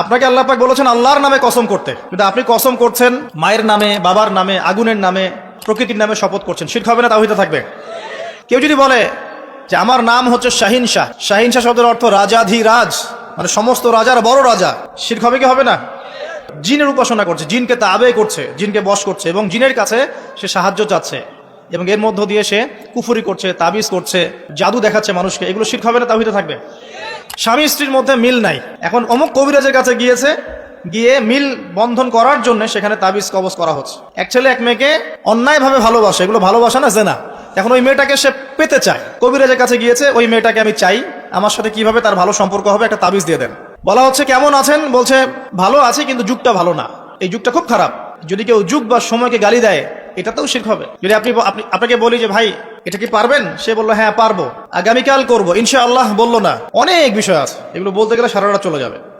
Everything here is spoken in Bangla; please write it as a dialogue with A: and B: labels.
A: আপনাকে আল্লাহ পাক বলেছেন আল্লাহর নামে কসম করতে। কিন্তু আপনি কসম করছেন মায়ের নামে, বাবার নামে, আগুনের নামে, প্রকৃতির নামে শপথ করছেন। শির্ক হবে না তাহিতে থাকবে। কেউ যদি বলে যে আমার নাম হচ্ছে শাহিন শাহ শাহিন শাহ শব্দের অর্থ রাজাধিরাজ মানে সমস্ত রাজার বড় রাজা, শির্ক হবে কি হবে না? জিনের উপাসনা করছে, জিনকে তা তাবে করছে, জিনকে বশ করছে, এবং জিনের কাছে সে সাহায্য চাচ্ছে, এবং এর মধ্য দিয়ে সে কুফুরি করছে, তাবিজ করছে, জাদু দেখাচ্ছে মানুষকে। এগুলো শির্ক হবে না তাহিতে থাকবে। স্বামী স্ত্রীর মধ্যে মিল নাই। এখন অমুক কবিরাজের কাছে গিয়েছে, গিয়ে মিল বন্ধন করার জন্য সেখানে তাবিজ কবজ করা হচ্ছে। এক ছেলে এক মেয়েকে অন্যায়ভাবে ভালোবাসে, এগুলো ভালোবাসা না, জেনা। এখন ওই মেয়েটাকে সে পেতে চায়। কবিরাজের কাছে গিয়েছে, ওই মেয়েটাকে আমি চাই, আমার সাথে কীভাবে তার ভালো সম্পর্ক হবে একটা তাবিজ দিয়ে দেন। বলা হচ্ছে, কেমন আছেন? বলছে, ভালো আছি, কিন্তু যুগটা ভালো না। এই যুগটা খুব খারাপ। যদি কেউ যুগ বা সময়কে গালি দেয় এটাতেও শিখ হবে। যদি আপনি আপনি আপনাকে বলি যে, ভাই, এটা কি পারবেন? সে বলল হ্যাঁ পারব। আগামীকাল করব। ইনশাআল্লাহ বলল না। অনেক বিষয় আছে। এগুলো বলতে গেলে সারা রাত চলে যাবে।